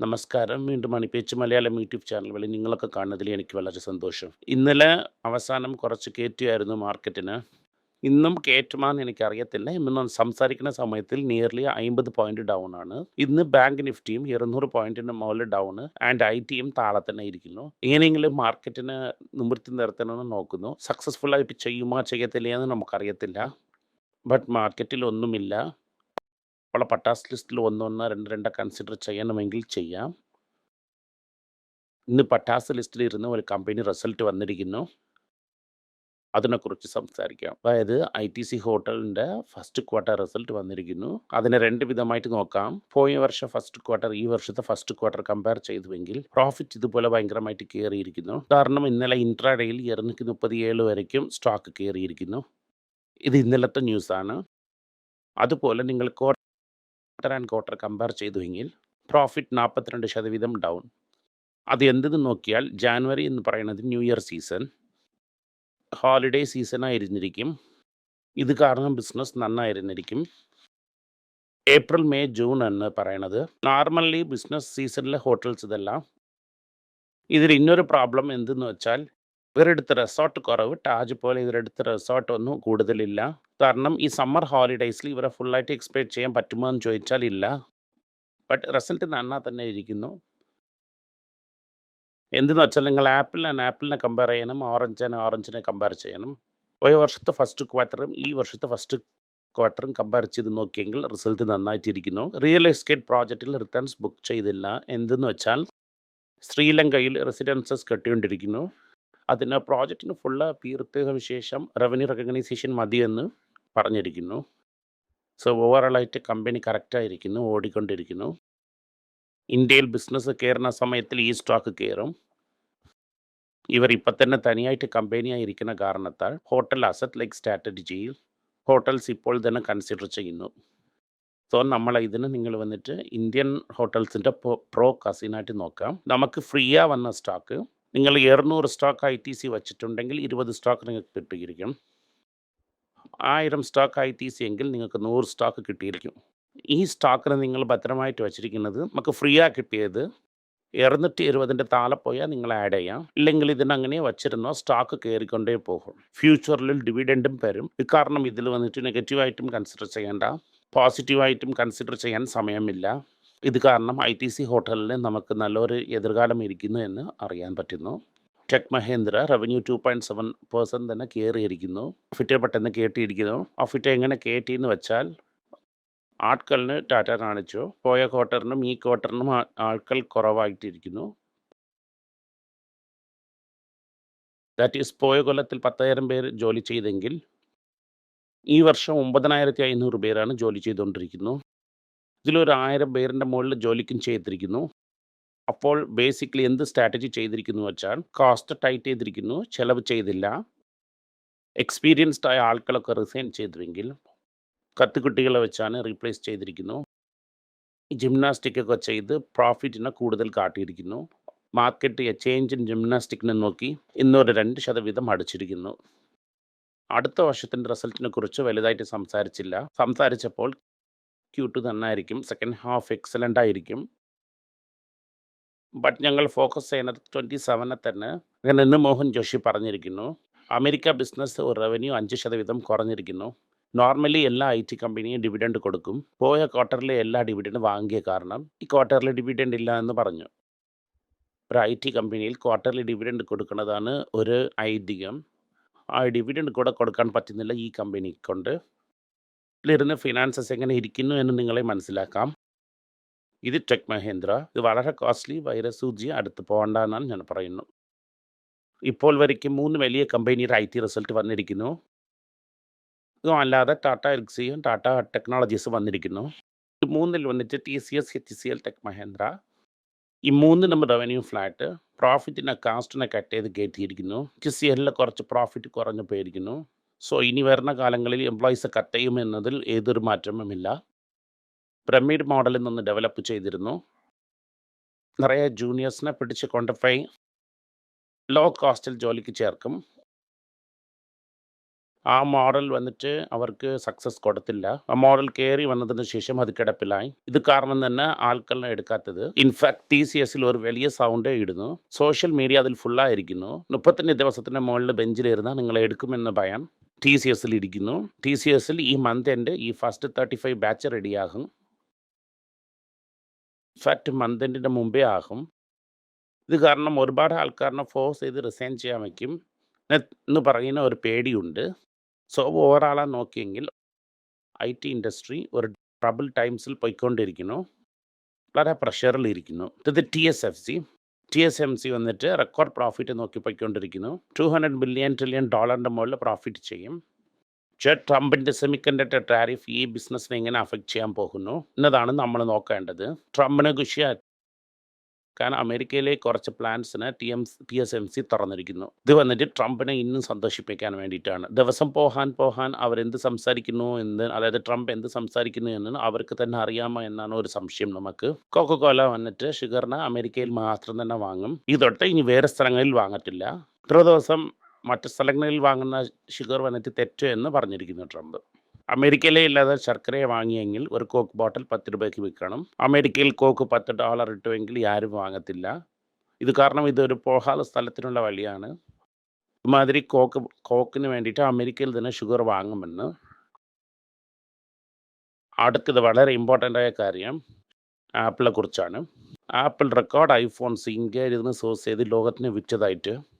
നമസ്കാരം. വീണ്ടും മണിപ്പേച്ച് Malayalam YouTube channel വഴി നിങ്ങളൊക്കെ കാണുന്നതിൽ എനിക്ക് വളരെ സന്തോഷം. ഇന്നലെ അവസാനം കുറച്ച് കയറ്റുമായിരുന്നു മാർക്കറ്റിന്. ഇന്നും കയറ്റുമാന്ന് എനിക്കറിയത്തില്ല. ഇന്ന് സംസാരിക്കുന്ന സമയത്തിൽ നിയർലി 50 പോയിന്റ് ഡൗൺ ആണ്. ഇന്ന് ബാങ്ക് നിഫ്റ്റിയും 200 പോയിന്റിന് മുകളിൽ ഡൗൺ ആൻഡ് ഐ ടിയും താളെ തന്നെ ഇരിക്കുന്നു. എങ്ങനെയെങ്കിലും മാർക്കറ്റിന് നിവൃത്തി നിർത്തണമെന്ന് നോക്കുന്നു. സക്സസ്ഫുൾ ആയിട്ട് ചെയ്യുമോ ചെയ്യത്തില്ലേ എന്ന് നമുക്കറിയത്തില്ല. ബട്ട് മാർക്കറ്റിൽ ഒന്നുമില്ല. അപ്പോൾ പട്ടാസ് ലിസ്റ്റിൽ 1, 1, 2, 2 കൺസിഡർ ചെയ്യണമെങ്കിൽ ചെയ്യാം. ഇന്ന് പട്ടാസ് ലിസ്റ്റിൽ ഇരുന്ന് ഒരു കമ്പനി റിസൾട്ട് വന്നിരിക്കുന്നു. അതിനെക്കുറിച്ച് സംസാരിക്കാം. അതായത് ഐ ടി സി ഹോട്ടലിന്റെ ഫസ്റ്റ് ക്വാർട്ടർ റിസൾട്ട് വന്നിരിക്കുന്നു. അതിനെ രണ്ട് വിധമായിട്ട് നോക്കാം. പോയ വർഷം ഫസ്റ്റ് ക്വാർട്ടർ ഈ വർഷത്തെ ഫസ്റ്റ് ക്വാർട്ടർ കമ്പയർ ചെയ്തുവെങ്കിൽ പ്രോഫിറ്റ് ഇതുപോലെ ഭയങ്കരമായിട്ട് കയറിയിരിക്കുന്നു കാരണം ഇന്നലെ ഇൻട്രാഡേയിൽ 237 വരയ്ക്കും സ്റ്റോക്ക് കയറിയിരിക്കുന്നു ഇത് ഇന്നലത്തെ ന്യൂസാണ്. അതുപോലെ നിങ്ങൾ ക്വാർട്ടർ ആൻഡ് ക്വാർട്ടർ കമ്പയർ ചെയ്തുവെങ്കിൽ പ്രോഫിറ്റ് 42% ഡൗൺ. അത് എന്തെന്ന് നോക്കിയാൽ ജാനുവരി എന്ന് പറയുന്നത് new year season. Holiday season ആയിരുന്നിരിക്കും. ഇത് കാരണം ബിസിനസ് നന്നായിരുന്നിരിക്കും. ഏപ്രിൽ, മെയ്, ജൂൺ എന്ന് പറയണത് നോർമലി ബിസിനസ് സീസണിലെ ഹോട്ടൽസ് ഇതെല്ലാം. ഇതിൽ ഇന്നൊരു പ്രോബ്ലം എന്തെന്ന് വെച്ചാൽ ഇവരെടുത്ത റിസോർട്ട് കുറവ്. ടാജ് പോലെ ഇവരെടുത്ത റിസോർട്ട് ഒന്നും കൂടുതലില്ല. കാരണം ഈ സമ്മർ ഹോളിഡേയ്സിൽ ഇവരെ ഫുള്ളായിട്ട് എക്സ്പെക്ട് ചെയ്യാൻ പറ്റുമോ എന്ന് ചോദിച്ചാൽ ഇല്ല. ബട്ട് റിസൾട്ട് നന്നാ തന്നെ ഇരിക്കുന്നു. എന്തെന്ന് വെച്ചാൽ നിങ്ങൾ ആപ്പിൾ ആൻഡ് ആപ്പിളിനെ കമ്പയർ ചെയ്യണം. ഓറഞ്ച് ആൻഡ് ഓറഞ്ചിനെ കമ്പയർ ചെയ്യണം. പോയ വർഷത്തെ ഫസ്റ്റ് ക്വാർട്ടറും ഈ വർഷത്തെ ഫസ്റ്റ് ക്വാർട്ടറും കമ്പയർ ചെയ്ത് നോക്കിയെങ്കിൽ റിസൾട്ട് നന്നായിട്ടിരിക്കുന്നു. റിയൽ എസ്റ്റേറ്റ് പ്രോജക്റ്റിൽ റിട്ടേൺസ് ബുക്ക് ചെയ്തില്ല. എന്തെന്ന് വെച്ചാൽ ശ്രീലങ്കയിൽ റെസിഡൻസസ് കെട്ടിക്കൊണ്ടിരിക്കുന്നു. അതിന് പ്രോജക്റ്റിന് ഫുള്ള് തീർത്തതിനു ശേഷം റവന്യൂ റെക്കഗ്നൈസേഷൻ മതിയെന്ന് പറഞ്ഞിരിക്കുന്നു. സോ ഓവറോളായിട്ട് കമ്പനി കറക്റ്റായിരിക്കുന്നു. ഓടിക്കൊണ്ടിരിക്കുന്നു. ഇന്ത്യയിൽ ബിസിനസ് കയറുന്ന സമയത്തിൽ ഈ സ്റ്റോക്ക് കയറും. ഇവർ ഇപ്പം തന്നെ തനിയായിട്ട് കമ്പനിയായിരിക്കുന്ന കാരണത്താൽ ഹോട്ടൽ അസറ്റ് ലൈക്ക് സ്ട്രാറ്റജിയിൽ ഹോട്ടൽസ് ഇപ്പോൾ തന്നെ കൺസിഡർ ചെയ്യുന്നു. സോ നമ്മൾ ഇതിന് നിങ്ങൾ വന്നിട്ട് ഇന്ത്യൻ ഹോട്ടൽസിന്റെ പ്രോ കസിനായിട്ട് നോക്കാം. നമുക്ക് ഫ്രീയാണ് വന്ന സ്റ്റോക്ക് നിങ്ങൾ 200 സ്റ്റോക്ക് ഐടിസി വച്ചിട്ടുണ്ടെങ്കിൽ 20 സ്റ്റോക്ക് നിങ്ങൾക്ക് കിട്ടിയിരിക്കും. 1000 സ്റ്റോക്ക് ഐടിസി എങ്കിൽ നിങ്ങൾക്ക് നൂറ് സ്റ്റോക്ക് കിട്ടിയിരിക്കും. ഈ സ്റ്റോക്കിന് നിങ്ങൾ ഭദ്രമായിട്ട് വച്ചിരിക്കുന്നത് നമുക്ക് ഫ്രീ ആ കിട്ടിയത് 220ന്റെ താഴെ പോയാൽ നിങ്ങൾ ആഡ് ചെയ്യാം. ഇല്ലെങ്കിൽ ഇതിനങ്ങനെ വച്ചിരുന്നോ സ്റ്റോക്ക് കയറിക്കൊണ്ടേ പോകും. ഫ്യൂച്ചറിൽ ഡിവിഡൻഡും വരും. ഇക്കാരണം ഇതിൽ വന്നിട്ട് നെഗറ്റീവായിട്ടും കൺസിഡർ ചെയ്യേണ്ട പോസിറ്റീവായിട്ടും കൺസിഡർ ചെയ്യാൻ സമയമില്ല. ഇത് കാരണം ഐ ടി സി ഹോട്ടലിൽ നമുക്ക് നല്ലൊരു എതിർകാലം ഇരിക്കുന്നു എന്ന് അറിയാൻ പറ്റുന്നു. ടെക് മഹേന്ദ്ര റവന്യൂ 2.7% തന്നെ കയറിയിരിക്കുന്നു. ഫിറ്റെ പെട്ടെന്ന് കയറ്റിയിരിക്കുന്നു ആ ഫിറ്റെ എങ്ങനെ കയറ്റി എന്ന് വെച്ചാൽ ആൾക്കളിന് ടാറ്റ കാണിച്ചു. പോയ ക്വാർട്ടറിനും ഈ ക്വാർട്ടറിനും ആൾക്കൽ കുറവായിട്ടിരിക്കുന്നു. ദാറ്റ് ഈസ് പോയ കൊല്ലത്തിൽ പത്തായിരം പേര് ജോലി ചെയ്തെങ്കിൽ ഈ വർഷം 9,500 പേരാണ് ജോലി ചെയ്തുകൊണ്ടിരിക്കുന്നു. ഇതിലൊരു 1000 പേരിന്റെ മുകളിൽ ജോലിക്കും ചെയ്തിരിക്കുന്നു. അപ്പോൾ ബേസിക്കലി എന്ത് സ്ട്രാറ്റജി ചെയ്തിരിക്കുന്നു വെച്ചാൽ കോസ്റ്റ് ടൈറ്റ് ചെയ്തിരിക്കുന്നു. ചെലവ് ചെയ്തില്ല. എക്സ്പീരിയൻസ്ഡ് ആയ ആൾക്കാരൊക്കെ റിസൈൻ ചെയ്തുവെങ്കിൽ കത്തുകുട്ടികളെ വെച്ചാണ് റീപ്ലേസ് ചെയ്തിരിക്കുന്നു. ജിംനാസ്റ്റിക് ഒക്കെ ചെയ്ത് പ്രോഫിറ്റിനെ കൂടുതൽ കാട്ടിയിരിക്കുന്നു. മാർക്കറ്റ് ചേഞ്ച് ഇൻ ജിംനാസ്റ്റിക്കിനെ നോക്കി ഇന്നൊരു രണ്ട് ശതവീതം അടിച്ചിരിക്കുന്നു. അടുത്ത വർഷത്തിന്റെ റിസൾട്ടിനെ കുറിച്ച് വലുതായിട്ട് സംസാരിച്ചില്ല. സംസാരിച്ചപ്പോൾ ക്യൂട്ട് നന്നായിരിക്കും. സെക്കൻഡ് ഹാഫ് എക്സലന്റ് ആയിരിക്കും. ബട്ട് ഞങ്ങൾ ഫോക്കസ് ചെയ്യുന്നത് 27 തന്നെ. അങ്ങനെ ഇന്ന് മോഹൻ ജോഷി പറഞ്ഞിരിക്കുന്നു. അമേരിക്ക ബിസിനസ് റവന്യൂ അഞ്ച് ശതവീതം കുറഞ്ഞിരിക്കുന്നു. നോർമലി എല്ലാ ഐ ടി കമ്പനിയും ഡിവിഡൻഡ് കൊടുക്കും. പോയ ക്വാർട്ടറിലെ എല്ലാ ഡിവിഡൻഡ് വാങ്ങിയ കാരണം ഈ ക്വാർട്ടറിൽ ഡിവിഡൻഡ് ഇല്ല എന്ന് പറഞ്ഞു. ഒരു ഐ ടി കമ്പനിയിൽ ക്വാർട്ടർലി ഡിവിഡൻഡ് കൊടുക്കുന്നതാണ് ഒരു ഐതിഹ്യം. ആ ഡിവിഡൻഡ് കൂടെ കൊടുക്കാൻ പറ്റുന്നില്ല ഈ കമ്പനിക്കൊണ്ട്. ഇതിലിരുന്ന് ഫിനാൻസസ് എങ്ങനെ ഇരിക്കുന്നു എന്ന് നിങ്ങളെ മനസ്സിലാക്കാം. ഇത് ടെക് മഹേന്ദ്ര. ഇത് വളരെ കോസ്റ്റ്ലി വൈറസ് സൂചി അടുത്ത് പോകണ്ട എന്നാണ് ഞാൻ പറയുന്നു. ഇപ്പോൾ വരയ്ക്കും മൂന്ന് വലിയ കമ്പനിയുടെ ഐ ടി റിസൾട്ട് വന്നിരിക്കുന്നു. ഇതും അല്ലാതെ ടാറ്റ എൽക്സിയും ടാറ്റ ടെക്നോളജീസ് വന്നിരിക്കുന്നു. മൂന്നിൽ വന്നിട്ട് T C S H C L tech Mahindra ഈ മൂന്ന് നമ്മൾ റവന്യൂ ഫ്ലാറ്റ്. പ്രോഫിറ്റിനെ കാസ്റ്റിനെ കട്ട് ചെയ്ത് കയറ്റിയിരിക്കുന്നു. എച്ച് സി എല്ലിൽ കുറച്ച് പ്രോഫിറ്റ് കുറഞ്ഞു പോയിരിക്കുന്നു. സോ ഇനി വരുന്ന കാലങ്ങളിൽ എംപ്ലോയീസ് കട്ട് ചെയ്യുമെന്നതിൽ ഏതൊരു മാറ്റവുമില്ല. പിരമിഡ് മോഡലിൽ നിന്ന് ഡെവലപ്പ് ചെയ്തിരുന്നു. നിറയെ ജൂനിയേഴ്സിനെ പിടിച്ച് ക്വാണ്ടിഫൈ ലോ കോസ്റ്റിൽ ജോലിക്ക് ചേർക്കും. ആ മോഡൽ വന്നിട്ട് അവർക്ക് സക്സസ് കൊടുത്തില്ല. ആ മോഡൽ കയറി വന്നതിന് ശേഷം അത് കിടപ്പിലായി. ഇത് കാരണം തന്നെ ആൾക്കാരെ എടുക്കാത്തത്. ഇൻഫാക്ട് ടി സി എസിൽ ഒരു വലിയ സൗണ്ടേ ഇടുന്നു. സോഷ്യൽ മീഡിയ അതിൽ ഫുള്ളായിരിക്കുന്നു മുപ്പത്തഞ്ച് ദിവസത്തിന് മുകളിൽ ബെഞ്ചിലിരുന്ന നിങ്ങളെ എടുക്കുമെന്ന് ഭയം ടി സി എസിൽ ഇരിക്കുന്നു. ടി സി എസിൽ ഈ മന്ത് എൻഡ് ഈ ഫസ്റ്റ് തേർട്ടി ഫൈവ് ബാച്ച് റെഡിയാകും ഇൻഫാക്ട് മന്ത് എൻഡിന്റെ മുമ്പേ ആകും. ഇത് കാരണം ഒരുപാട് ആൾക്കാരനെ ഫോഴ്സ് ചെയ്ത് റിസൈൻ ചെയ്യാൻ വയ്ക്കും. എന്ന് പറയുന്ന ഒരു പേടിയുണ്ട്. സോ ഓവറാളാണ് നോക്കിയെങ്കിൽ ഐ ടി ഇൻഡസ്ട്രി ഒരു ട്രബിൾ ടൈംസിൽ പോയിക്കൊണ്ടിരിക്കുന്നു. വളരെ പ്രഷറിൽ ഇരിക്കുന്നു. ഇത് T S F C T S M C വന്നിട്ട് റെക്കോർഡ് പ്രോഫിറ്റ് നോക്കി പോയിക്കൊണ്ടിരിക്കുന്നു. ടു ഹൺഡ്രഡ് ബില്യൺ ട്രില്യൺ ഡോളറിന്റെ മുകളിൽ പ്രോഫിറ്റ് ചെയ്യും. പക്ഷേ ട്രംപിന്റെ സെമി കണ്ടക്ടർ ടാരിഫ് ഈ ബിസിനസ്സിനെ എങ്ങനെ അഫക്റ്റ് ചെയ്യാൻ പോകുന്നു എന്നതാണ് നമ്മൾ നോക്കേണ്ടത്. ട്രംപിനെ കുഷിയാ കാരണം അമേരിക്കയിലെ കുറച്ച് പ്ലാൻസിന് T M T S M C തുറന്നിരിക്കുന്നു. ഇത് വന്നിട്ട് ട്രംപിനെ ഇന്നും സന്തോഷിപ്പിക്കാൻ വേണ്ടിയിട്ടാണ്. ദിവസം പോകാൻ പോകാൻ അവരെന്ത് സംസാരിക്കുന്നു എന്ന് അതായത് ട്രംപ് എന്ത് സംസാരിക്കുന്നു എന്ന് അവർക്ക് തന്നെ അറിയാമോ എന്നാണ് ഒരു സംശയം നമുക്ക്. കോക്ക കോല വന്നിട്ട് ഷുഗറിന് അമേരിക്കയിൽ മാത്രം തന്നെ വാങ്ങും. ഇതൊട്ട് ഇനി വേറെ സ്ഥലങ്ങളിൽ വാങ്ങത്തില്ല. ഇത്ര ദിവസം മറ്റ് സ്ഥലങ്ങളിൽ വാങ്ങുന്ന ഷുഗർ വന്നിട്ട് തെറ്റ് എന്ന് പറഞ്ഞിരിക്കുന്നു ട്രംപ്. അമേരിക്കയിലെ ഇല്ലാതെ ശർക്കരയെ വാങ്ങിയെങ്കിൽ ഒരു കോക്ക് ബോട്ടിൽ പത്ത് രൂപയ്ക്ക് വിൽക്കണം. അമേരിക്കയിൽ കോക്ക് പത്ത് ഡോളർ ഇട്ടുവെങ്കിൽ ആരും വാങ്ങത്തില്ല. ഇത് കാരണം ഇതൊരു പോഹാല സ്ഥലത്തിനുള്ള വഴിയാണ്. ഇമാതിരി കോക്ക് കോക്കിന് വേണ്ടിയിട്ട് അമേരിക്കയിൽ തന്നെ ഷുഗർ വാങ്ങുമെന്ന്. അടുത്തത് വളരെ ഇമ്പോർട്ടന്റ് ആയ കാര്യം ആപ്പിളെ കുറിച്ചാണ്. ആപ്പിൾ റെക്കോർഡ് ഐഫോൺസ് ഇന്ത്യയിൽ നിന്ന് സോഴ്സ് ചെയ്ത് ലോകത്തിന് വിറ്റതായിട്ട്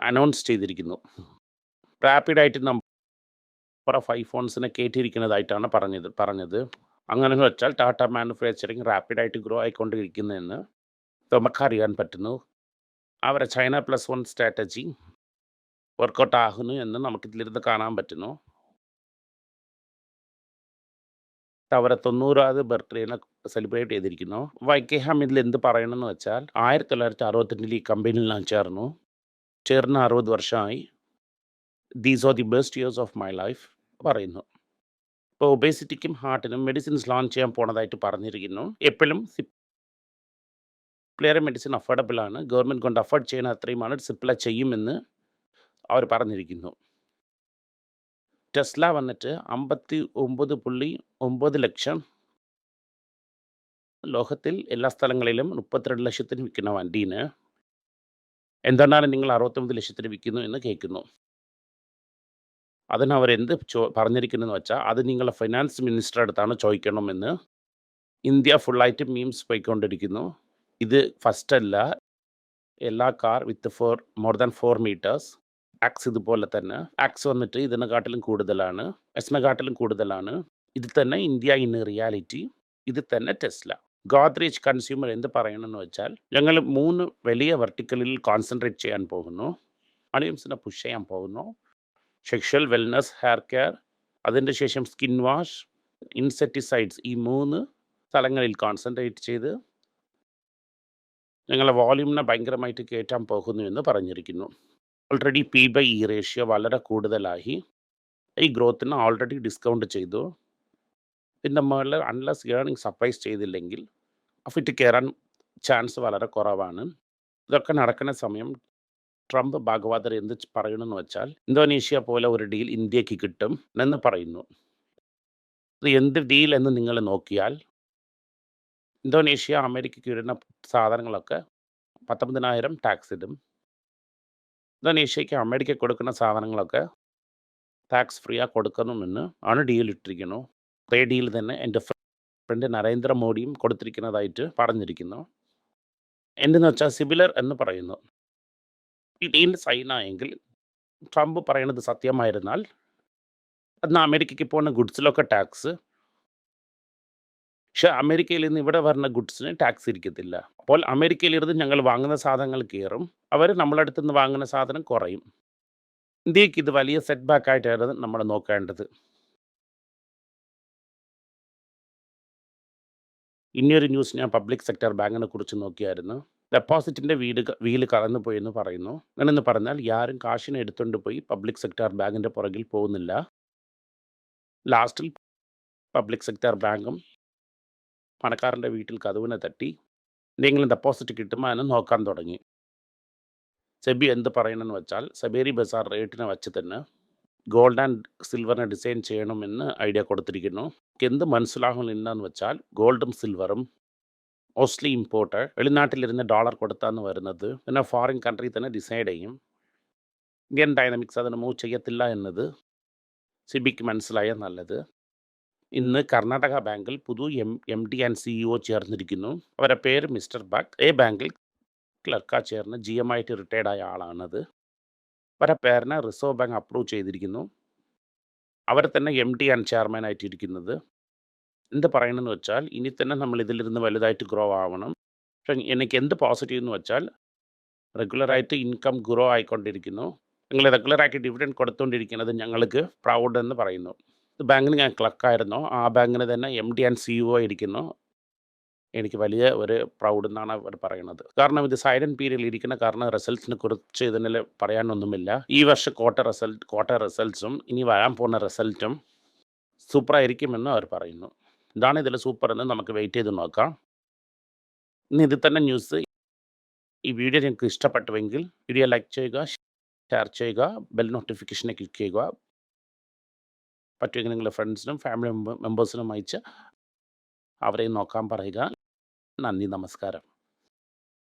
അനൗൺസ് ചെയ്തിരിക്കുന്നു. റാപ്പിഡായിട്ട് നമ്പർ ഓഫ് ഐഫോൺസിനെ കയറ്റിയിരിക്കുന്നതായിട്ടാണ് പറഞ്ഞത്. പറഞ്ഞത്. അങ്ങനെ വെച്ചാൽ ടാറ്റ മാനുഫാക്ചറിങ് റാപ്പിഡായിട്ട് ഗ്രോ ആയിക്കൊണ്ടിരിക്കുന്നതെന്ന് നമുക്കറിയാൻ പറ്റുന്നു. അവരെ China plus one strategy work out ആകുന്നു എന്ന് നമുക്കിതിലിരുന്ന് കാണാൻ പറ്റുന്നു. അവരെ തൊണ്ണൂറാത് ബർത്ത്ഡേനെ സെലിബ്രേറ്റ് ചെയ്തിരിക്കുന്നു. വൈക്കേഹാം ഇതിൽ എന്ത് പറയണമെന്ന് വെച്ചാൽ ആയിരത്തി തൊള്ളായിരത്തി അറുപത്തിരണ്ടിൽ ഈ കമ്പനിയിൽ ഞാൻ ചേർന്നു. ചേർന്ന് അറുപത് വർഷമായി. These are the best years of my life പറയുന്നു. ഇപ്പോൾ ഒബേസിറ്റിക്കും ഹാർട്ടിനും മെഡിസിൻസ് ലോഞ്ച് ചെയ്യാൻ പോണതായിട്ട് പറഞ്ഞിരിക്കുന്നു. എപ്പോഴും സിപ്ലിയർ മെഡിസിൻ അഫോർഡബിൾ ആണ്. ഗവൺമെന്റ് കൊണ്ട് അഫോർഡ് ചെയ്യുന്ന അത്രയുമാണ് സിപ്ല ചെയ്യുമെന്ന് അവർ പറഞ്ഞിരിക്കുന്നു. ടെസ്ല വന്നിട്ട് അമ്പത്തി ഒമ്പത് പുള്ളി ഒമ്പത് ലക്ഷം ലോകത്തിൽ എല്ലാ സ്ഥലങ്ങളിലും മുപ്പത്തിരണ്ട് ലക്ഷത്തിന് വിൽക്കുന്ന വണ്ടീന്. എന്തുകൊണ്ടാണ് നിങ്ങൾ അറുപത്തൊമ്പത് ലക്ഷത്തിന് വിൽക്കുന്നു എന്ന് കേൾക്കുന്നു? അതിന് അവരെന്ത് ചോ പറഞ്ഞിരിക്കുന്നതെന്ന് വെച്ചാൽ അത് നിങ്ങളെ ഫിനാൻസ് മിനിസ്റ്റർ അടുത്താണ് ചോദിക്കണമെന്ന് ഇന്ത്യ ഫുള്ളായിട്ട് മീംസ് പോയിക്കൊണ്ടിരിക്കുന്നു. ഇത് ഫസ്റ്റ് അല്ല. എല്ലാ car with four more than four meters ax ഇതുപോലെ തന്നെ. ആക്സ് വന്നിട്ട് ഇതിനെക്കാട്ടിലും കൂടുതലാണ്. എസ്നെക്കാട്ടിലും കൂടുതലാണ്. ഇത് തന്നെ ഇന്ത്യ ഇൻ റിയാലിറ്റി ഇത് തന്നെ ടെസ്ല ഗോദ്രേജ് കൺസ്യൂമർ എന്ത് പറയണമെന്ന് വെച്ചാൽ ഞങ്ങൾ മൂന്ന് വലിയ വെർട്ടിക്കലിൽ കോൺസെൻട്രേറ്റ് ചെയ്യാൻ പോകുന്നു. അണിയംസിനെ പുഷ് ചെയ്യാൻ പോകുന്നു. സെക്ഷൽ വെൽനസ് ഹെയർ കെയർ അതിന്റെ ശേഷം സ്കിൻ വാഷ് ഇൻസെക്ടിസൈഡ്സ് ഈ മൂന്ന് സ്ഥലങ്ങളിൽ കോൺസെൻട്രേറ്റ് ചെയ്ത് ഞങ്ങളെ വോള്യൂമിനെ ഭയങ്കരമായിട്ട് കയറ്റാൻ പോകുന്നു എന്ന് പറഞ്ഞിരിക്കുന്നു. Already P by E ratio വളരെ കൂടുതലായി. ഈ ഗ്രോത്തിന് ഓൾറെഡി ഡിസ്കൗണ്ട് ചെയ്തു. ഇതിന്റെ മുകളിൽ അൺലെസ് ഏണിങ് സർപ്രൈസ് ചെയ്തില്ലെങ്കിൽ ഫിറ്റ് കയറാൻ ചാൻസ് വളരെ കുറവാണ്. ഇതൊക്കെ നടക്കുന്ന സമയം ട്രംപ് ഭാഗവതർ എന്ത് പറയണമെന്ന് വെച്ചാൽ ഇന്തോനേഷ്യ പോലെ ഒരു ഡീൽ ഇന്ത്യയ്ക്ക് കിട്ടും എന്ന് പറയുന്നു. ഇത് എന്ത് ഡീൽ എന്ന് നിങ്ങൾ നോക്കിയാൽ ഇന്തോനേഷ്യ അമേരിക്കയ്ക്ക് വരുന്ന സാധനങ്ങളൊക്കെ പത്തൊമ്പതിനായിരം ടാക്സ് ഇടും. ഇന്തോനേഷ്യയ്ക്ക് അമേരിക്ക കൊടുക്കുന്ന സാധനങ്ങളൊക്കെ ടാക്സ് ഫ്രീ ആ കൊടുക്കണമെന്ന് ആണ് ഡീൽ ഇട്ടിരിക്കുന്നു. ഡീൽ തന്നെ എന്റെ ഫ്രണ്ട് നരേന്ദ്രമോദിയും കൊടുത്തിരിക്കുന്നതായിട്ട് പറഞ്ഞിരിക്കുന്നു. എന്തെന്ന് വെച്ചാൽ സിമിലർ എന്ന് പറയുന്നു. സൈൻ ആയെങ്കിൽ ട്രംപ് പറയുന്നത് സത്യമായിരുന്നാൽ അന്ന് അമേരിക്കയ്ക്ക് പോകുന്ന ഗുഡ്സിലൊക്കെ ടാക്സ് പക്ഷെ അമേരിക്കയിൽ നിന്ന് ഇവിടെ വരുന്ന ഗുഡ്സിന് ടാക്സ് ഇരിക്കത്തില്ല. അപ്പോൾ അമേരിക്കയിലിരുന്ന് ഞങ്ങൾ വാങ്ങുന്ന സാധനങ്ങൾ കയറും അവർ നമ്മളടുത്ത് നിന്ന് വാങ്ങുന്ന സാധനം കുറയും. ഇന്ത്യയ്ക്ക് ഇത് വലിയ സെറ്റ് ബാക്ക് ആയിട്ടായിരുന്നു നമ്മൾ നോക്കേണ്ടത്. ഇനിയൊരു ന്യൂസ് ഞാൻ പബ്ലിക് സെക്ടർ ബാങ്കിനെ കുറിച്ച് നോക്കിയായിരുന്നു. ഡെപ്പോസിറ്റിന്റെ വീട് വീൽ കറന്നു പോയി എന്ന് പറയുന്നു. അങ്ങനെന്ന് പറഞ്ഞാൽ ആരും കാശിനെ എടുത്തുകൊണ്ട് പോയി പബ്ലിക് സെക്ടർ ബാങ്കിന്റെ പുറകിൽ പോകുന്നില്ല. ലാസ്റ്റിൽ പബ്ലിക് സെക്ടർ ബാങ്കും പണക്കാരന്റെ വീട്ടിൽ കതുവിനെ തട്ടി. എന്തെങ്കിലും ഡെപ്പോസിറ്റ് കിട്ടുമോ എന്ന് നോക്കാൻ തുടങ്ങി. സെബി എന്ത് പറയണമെന്ന് വെച്ചാൽ സബേരി ബസാർ റേറ്റിനെ വച്ച് തന്നെ ഗോൾഡ് ആൻഡ് സിൽവറിനെ ഡിസൈൻ ചെയ്യണമെന്ന് ഐഡിയ കൊടുത്തിരിക്കുന്നു. എന്ത് മനസ്സിലാകുന്നില്ലെന്ന് വെച്ചാൽ ഗോൾഡും സിൽവറും മോസ്റ്റ്ലി ഇമ്പോർട്ട് വെളിനാട്ടിലിരുന്ന് ഡോളർ കൊടുത്താന്ന് വരുന്നത്. പിന്നെ ഫോറിൻ കൺട്രി തന്നെ ഡിസൈഡ് ചെയ്യും. ഇന്ത്യൻ ഡൈനാമിക്സ് അതിന് മൂവ് ചെയ്യത്തില്ല എന്നത് സിബിക്ക് മനസ്സിലായ നല്ലത്. ഇന്ന് കർണാടക ബാങ്കിൽ പുതു M M D and CEO ചേർന്നിരിക്കുന്നു. അവരുടെ പേര് മിസ്റ്റർ ബക്. എ ബാങ്കിൽ ക്ലർക്കാ ചേർന്ന് ജി എം ആയിട്ട് റിട്ടയർഡായ ആളാണത്. അവരുടെ പേരിനെ റിസർവ് ബാങ്ക് അപ്രൂവ് ചെയ്തിരിക്കുന്നു. അവരെ തന്നെ എം ഡി ആൻഡ് ചെയർമാൻ ആയിട്ടിരിക്കുന്നത്. എന്ത് പറയണമെന്ന് വെച്ചാൽ ഇനി തന്നെ നമ്മൾ ഇതിലിരുന്ന് വലുതായിട്ട് ഗ്രോ ആവണം. പക്ഷെ എനിക്ക് എന്ത് പോസിറ്റീവ് എന്ന് വെച്ചാൽ റെഗുലറായിട്ട് ഇൻകം ഗ്രോ ആയിക്കൊണ്ടിരിക്കുന്നു. നിങ്ങൾ റെഗുലറായിട്ട് ഡിവിഡൻഡ് കൊടുത്തുകൊണ്ടിരിക്കുന്നത് ഞങ്ങൾക്ക് പ്രൗഡ് എന്ന് പറയുന്നു. ബാങ്കിന് ഞാൻ ക്ലർക്കായിരുന്നു ആ ബാങ്കിന് തന്നെ M D and C O ഇരിക്കുന്നു എനിക്ക് വലിയ ഒരു പ്രൗഡ് എന്നാണ് അവർ പറയുന്നത്. കാരണം ഇത് സൈലന്റ് പീരിയഡിൽ ഇരിക്കുന്ന കാരണം റിസൾട്ട്സിനെ കുറിച്ച് ഇതിൽ പറയാനൊന്നുമില്ല. ഈ വർഷം ക്വാർട്ടർ റിസൾട്ട് ക്വാർട്ടർ റിസൾട്ട്സും ഇനി വരാൻ പോകുന്ന റിസൾട്ടും സൂപ്പറായിരിക്കുമെന്ന് അവർ പറയുന്നു. ഇതാണ് ഇതിൽ സൂപ്പർ എന്ന് നമുക്ക് വെയിറ്റ് ചെയ്ത് നോക്കാം. ഇന്ന് ഇത് തന്നെ ന്യൂസ് ഈ വീഡിയോ നിങ്ങൾക്ക് ഇഷ്ടപ്പെട്ടുവെങ്കിൽ വീഡിയോ ലൈക്ക് ചെയ്യുക ഷെയർ ചെയ്യുക ബെൽ നോട്ടിഫിക്കേഷനെ ക്ലിക്ക് ചെയ്യുക. പറ്റുമെങ്കിൽ നിങ്ങളുടെ ഫ്രണ്ട്സിനും ഫാമിലി മെമ്പേഴ്സിനും അയച്ച് അവരെയും നോക്കാൻ പറയുക. നന്ദി നമസ്കാരം.